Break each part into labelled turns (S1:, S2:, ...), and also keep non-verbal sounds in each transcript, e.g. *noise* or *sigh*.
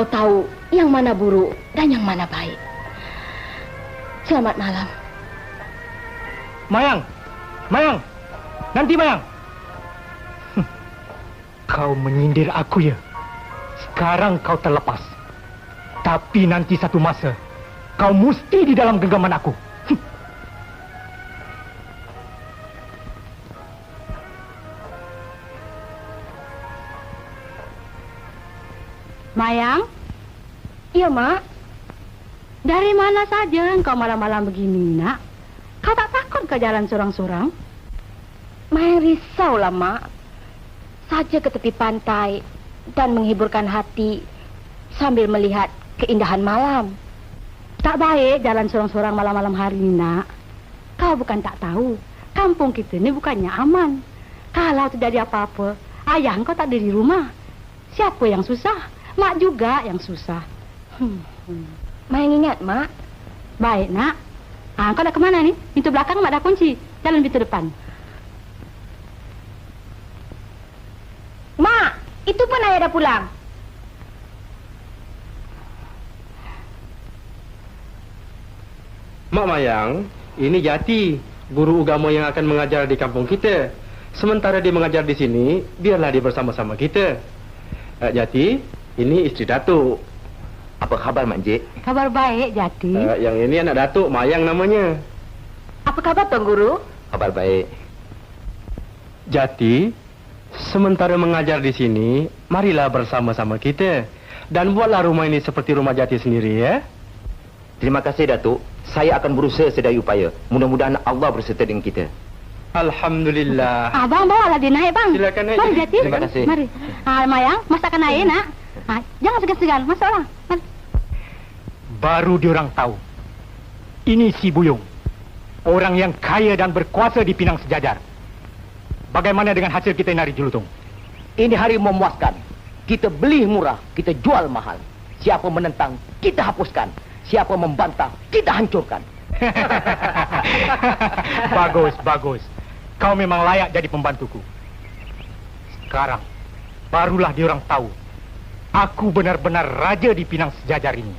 S1: Kau tahu yang mana buruk dan yang mana baik. Selamat malam.
S2: Mayang! Mayang! Nanti Mayang! Kau menyindir aku ya? Sekarang kau terlepas. Tapi nanti satu masa, kau mesti di dalam genggaman aku.
S1: Mayang? Iya, Mak. Dari mana saja engkau malam-malam begini, nak? Kau tak takut ke jalan sorang-sorang? Mayang risaulah, Mak. Saja ke tepi pantai dan menghiburkan hati sambil melihat keindahan malam. Tak baik jalan sorang-sorang malam-malam hari, nak. Kau bukan tak tahu, kampung kita ini bukannya aman. Kalau terjadi apa-apa, ayah engkau tak ada di rumah. Siapa yang susah? Mak juga yang susah. Hmm. Mak yang ingat, Mak. Baik, nak. Ah, kau nak ke mana ni? Pintu belakang Mak dah kunci. Jalan pintu depan. Mak, itu pun ayah dah pulang.
S3: Mak Mayang, ini Jati, guru agama yang akan mengajar di kampung kita. Sementara dia mengajar di sini, biarlah dia bersama-sama kita. Uh, Jati, ini istri Datuk.
S4: Apa khabar Mak Encik?
S1: Kabar baik, Jati.
S3: Uh, yang ini anak Datuk, Mayang namanya.
S1: Apa khabar, Tuan Guru?
S4: Khabar baik.
S3: Jati, sementara mengajar di sini, marilah bersama-sama kita. Dan buatlah rumah ini seperti rumah Jati sendiri, ya.
S4: Terima kasih Datuk. Saya akan berusaha sedaya upaya. Mudah-mudahan Allah berserta dengan kita.
S3: Alhamdulillah.
S1: Abang bawalah dia naik, bang.
S3: Silakan naik,
S1: Mari,
S3: Jati.
S1: Jati.
S4: Terima kasih.
S1: Mari. Ah, Mayang, masakan air, nak. Ah, jangan segan-segan. Masuklah. Mari.
S2: Baru diorang tahu. Ini si Buyung. Orang yang kaya dan berkuasa di Pinang Sejajar. Bagaimana dengan hasil kita nari Julutung?
S5: Ini hari memuaskan. Kita beli murah, kita jual mahal. Siapa menentang, kita hapuskan. Siapa membantah, kita hancurkan. *laughs*
S2: bagus, bagus. Kau memang layak jadi pembantuku. Sekarang, barulah diorang tahu. Aku benar-benar raja di Pinang Sejajar ini.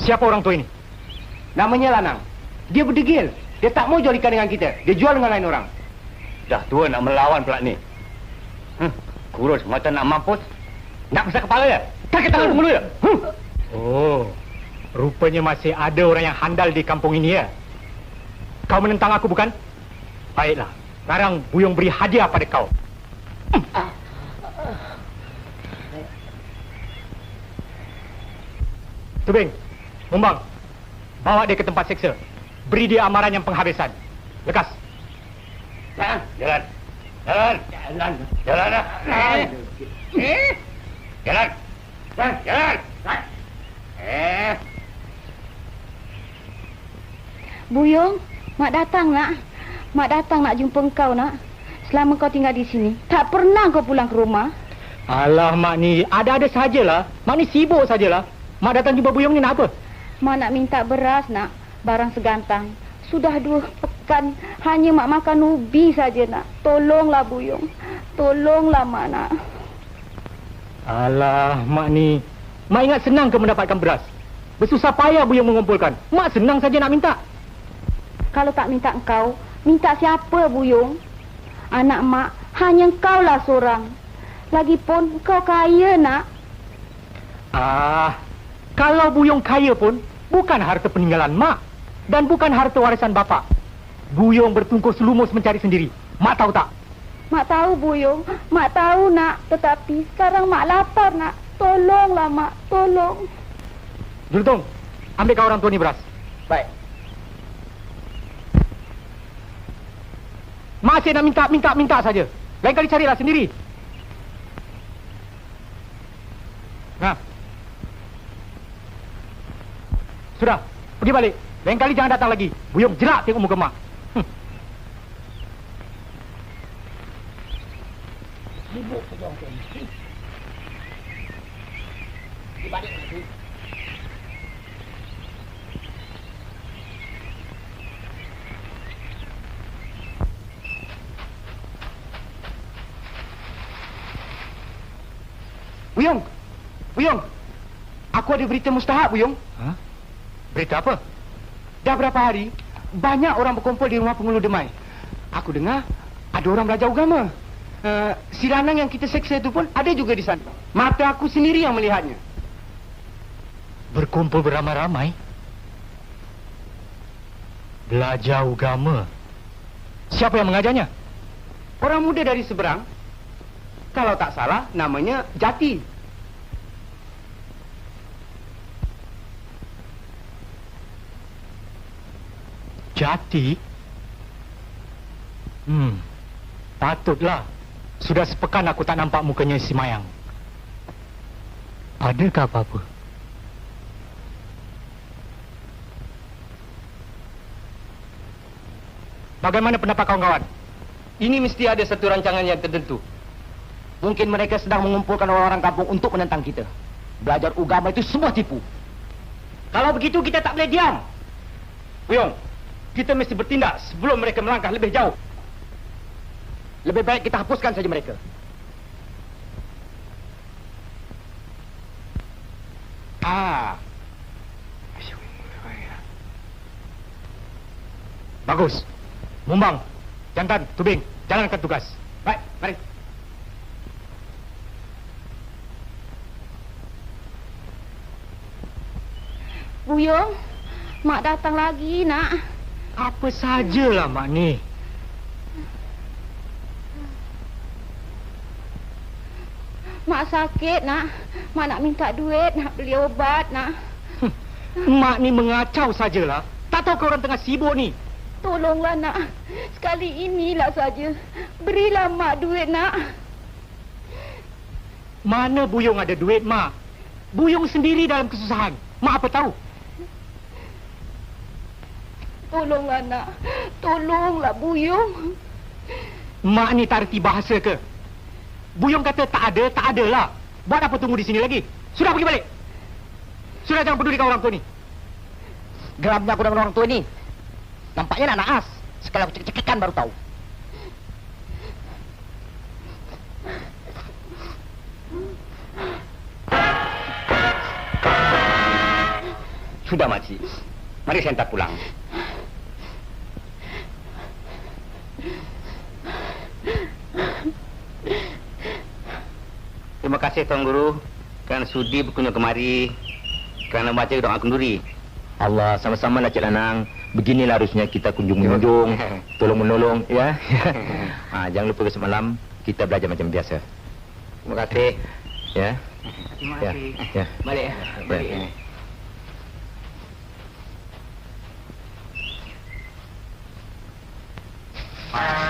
S2: Siapa orang tua ini?
S5: Namanya Lanang. Dia berdegil. Dia tak mau jual ikan dengan kita. Dia jual dengan lain orang.
S6: Dah tua nak melawan pula ni. Hmm, kurus macam nak mampus. Nak besar kepala ya? Kaki tangan mulu ya? Hmm.
S2: Oh, rupanya masih ada orang yang handal di kampung ini ya? Kau menentang aku bukan? Baiklah, sekarang Buyung beri hadiah pada kau. Tubing, Mumbang, bawa dia ke tempat seksa. Beri dia amaran yang penghabisan. Lekas.
S6: Jalan, jalan. Jalan. Jalan. Jalan. dah. Eh. Jalan. Jalan. Jalan. Eh.
S1: Buyung, Mak datang, nak. Mak datang nak jumpa kau, nak. Selama kau tinggal di sini, tak pernah kau pulang ke rumah.
S2: Alah, Mak ni ada-ada sajalah. Mak ni sibuk sajalah. Mak datang jumpa Buyung ni nak apa?
S1: Mak nak minta beras, nak. Barang segantang. Sudah dua pekan, hanya mak makan ubi saja, nak. Tolonglah, Buyung. Tolonglah, Mak, nak.
S2: Alah, Mak ni. Mak ingat senang ke mendapatkan beras? Bersusah payah Buyung mengumpulkan. Mak senang saja nak minta.
S1: Kalau tak minta engkau, minta siapa, Buyung? Anak mak, hanya engkau lah seorang. Lagipun, kau kaya, nak.
S2: Ah, kalau Buyung kaya pun, bukan harta peninggalan Mak. Dan bukan harta warisan Bapak. Buyung bertungkus lumus mencari sendiri. Mak tahu tak?
S1: Mak tahu, Buyung. Mak tahu, nak. Tetapi sekarang mak lapar, nak. Tolonglah, mak. Tolong.
S2: Julutung, ambil kau orang tua ni beras.
S5: Baik.
S2: Masih nak minta, minta, minta saja. Lain kali carilah sendiri. Nah. Sudah, pergi balik. Lain kali jangan datang lagi. Buyung jerak tengok muka mak. Hm.
S7: Buyung. Buyung. Aku ada berita mustahak, Buyung.
S2: Ha? Berita apa?
S7: Dah berapa hari, banyak orang berkumpul di rumah pengulu demai. Aku dengar ada orang belajar agama. Uh, si lanang yang kita seksa itu pun ada juga di sana. Mata aku sendiri yang melihatnya.
S2: Berkumpul beramai-ramai? Belajar agama? Siapa yang mengajarnya?
S7: Orang muda dari seberang, kalau tak salah, namanya Jati.
S2: Jati? Hmm, patutlah. Sudah sepekan aku tak nampak mukanya si Mayang. Adakah apa-apa? Bagaimana pendapat kawan-kawan?
S7: Ini mesti ada satu rancangan yang tertentu. Mungkin mereka sedang mengumpulkan orang-orang kampung untuk menentang kita. Belajar agama itu semua tipu. Kalau begitu kita tak boleh diam. Buyong, kita mesti bertindak sebelum mereka melangkah lebih jauh. Lebih baik kita hapuskan saja mereka. Ah.
S2: Bagus. Mumbang, jantan, tubing, jalankan tugas.
S7: Baik, mari.
S8: Buyung, mak datang lagi nak.
S2: Apa sajalah mak ni.
S8: Mak sakit nak. Mak nak minta duit nak beli obat nak.
S2: Mak ni mengacau sajalah. Tak tahu kau orang tengah sibuk ni.
S8: Tolonglah nak. Sekali inilah saja. Berilah mak duit nak.
S2: Mana Buyung ada duit, Mak? Buyung sendiri dalam kesusahan. Mak apa tahu?
S8: Tolonglah nak. Tolonglah Buyung.
S2: Mak ni tak erti bahasa ke? Buyung kata tak ada, tak ada lah. Buat apa tunggu di sini lagi? Sudah pergi balik. Sudah jangan pedulikan orang tua ni.
S7: Geramnya aku dengan orang tua ni. Nampaknya nak naas. Sekali aku cekik-cekikan baru tahu.
S9: Sudah, makcik. Mari saya hantar pulang. kasih Tuan Guru kerana sudi berkunjung kemari kerana baca doa kenduri.
S4: Allah sama-sama lah Cik Lanang. Beginilah harusnya kita kunjung-kunjung, *laughs* tolong menolong, ya. ha, *laughs* jangan lupa besok malam kita belajar macam biasa.
S9: Terima kasih.
S4: Ya.
S7: Terima
S4: ya. kasih. Ya. ya.
S7: Balik. Ya.
S4: Balik.
S2: Ya. Balik.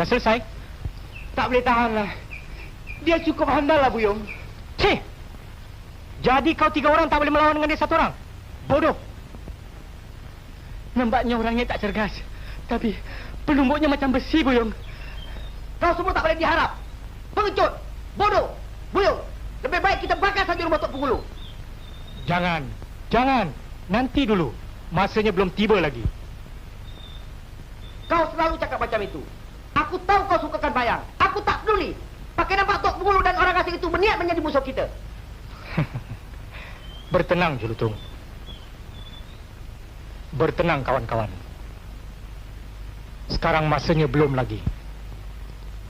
S2: Dah selesai?
S5: Tak boleh tahan lah. Dia cukup handal lah, Buyung.
S2: Cih! Jadi kau tiga orang tak boleh melawan dengan dia satu orang? Bodoh!
S5: Nampaknya orangnya tak cergas. Tapi pelumbuknya macam besi, Buyung. Kau semua tak boleh diharap. Pengecut, bodoh, Buyung. Lebih baik kita bakar saja rumah Tok Penghulu.
S2: Jangan, jangan. Nanti dulu. Masanya belum tiba lagi.
S5: Kau selalu cakap macam itu. Aku tahu kau sukakan bayang. Aku tak peduli. Pakai nampak Tok Penghulu dan orang asing itu berniat menjadi musuh kita. *laughs*
S2: Bertenang, Julutung. Bertenang, kawan-kawan. Sekarang masanya belum lagi.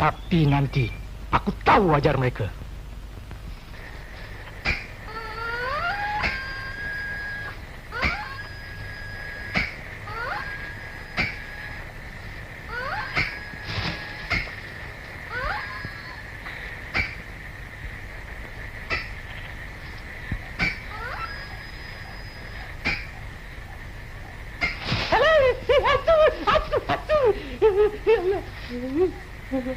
S2: Tapi nanti, aku tahu wajar mereka.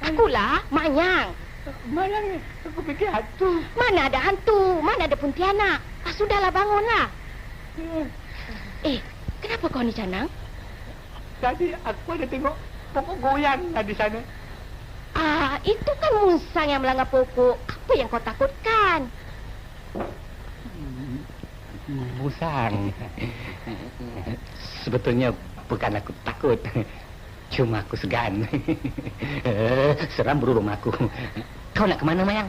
S1: Akulah Mayang.
S5: Mayang,
S1: aku
S5: fikir hantu.
S1: Mana ada hantu? Mana ada Pontianak? Ah, sudahlah bangunlah. Eh, kenapa kau ni canang?
S5: Tadi aku ada tengok pokok goyang lah di sana.
S1: Ah, itu kan musang yang melanggar pokok. Apa yang kau takutkan?
S6: Musang. Sebetulnya bukan aku takut. Cuma aku segan. *laughs* Seram buru rumahku. Kau nak ke mana, Mayang?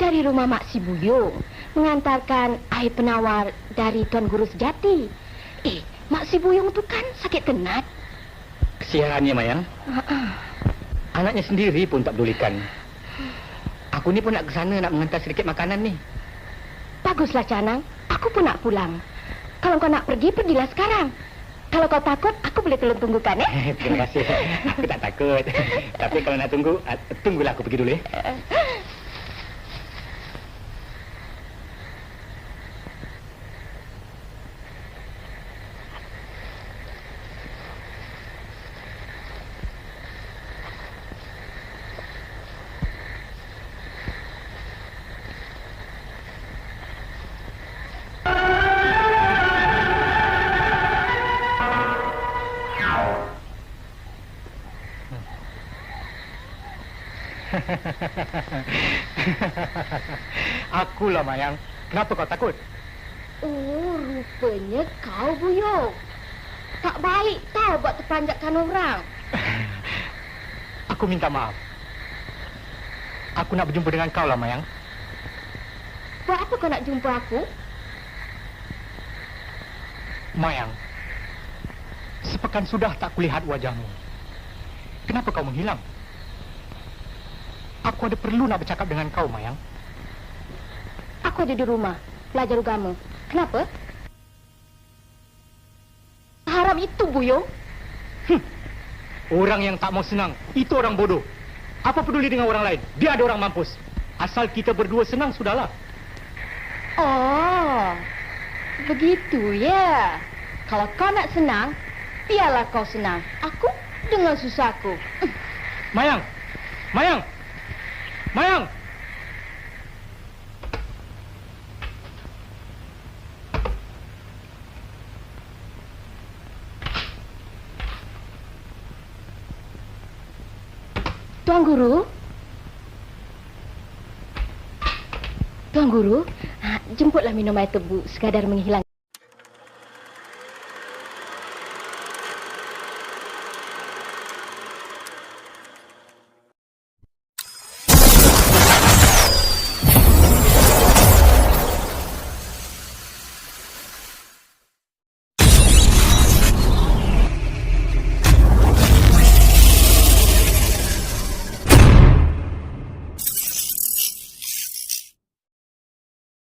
S1: Dari rumah Mak Si Buyung mengantarkan air penawar dari Tuan Guru Sejati. Eh, Mak Si Buyung tu kan sakit tenat.
S6: Kesiannya, Mayang. Anaknya sendiri pun tak pedulikan. Aku ni pun nak ke sana nak mengantar sedikit makanan ni.
S1: Baguslah Canang, aku pun nak pulang. Kalau kau nak pergi, pergilah sekarang. Kalau kau takut, aku boleh tolong tunggukan eh. *laughs*
S6: Terima kasih. Aku tak takut. *laughs* Tapi kalau nak tunggu, ah, tunggulah aku pergi dulu ya. *laughs*
S2: Akulah Mayang. Kenapa kau takut?
S1: Oh, rupanya kau Buyung. Tak baik tau buat terpanjatkan orang. *laughs*
S2: Aku minta maaf. Aku nak berjumpa dengan kau lah, Mayang.
S1: Buat apa kau nak jumpa aku?
S2: Mayang, sepekan sudah tak kulihat wajahmu. Kenapa kau menghilang? Aku ada perlu nak bercakap dengan kau, Mayang.
S1: Aku ada di rumah, belajar agama. Kenapa? Haram itu, Buyung.
S2: Orang yang tak mau senang, itu orang bodoh. Apa peduli dengan orang lain? Dia ada orang mampus. Asal kita berdua senang, sudahlah.
S1: Oh, begitu ya. Kalau kau nak senang, biarlah kau senang. Aku dengan susahku.
S2: Mayang! Mayang!
S1: Tuan Guru? Tuan Guru, ha, jemputlah minum air tebu sekadar menghilang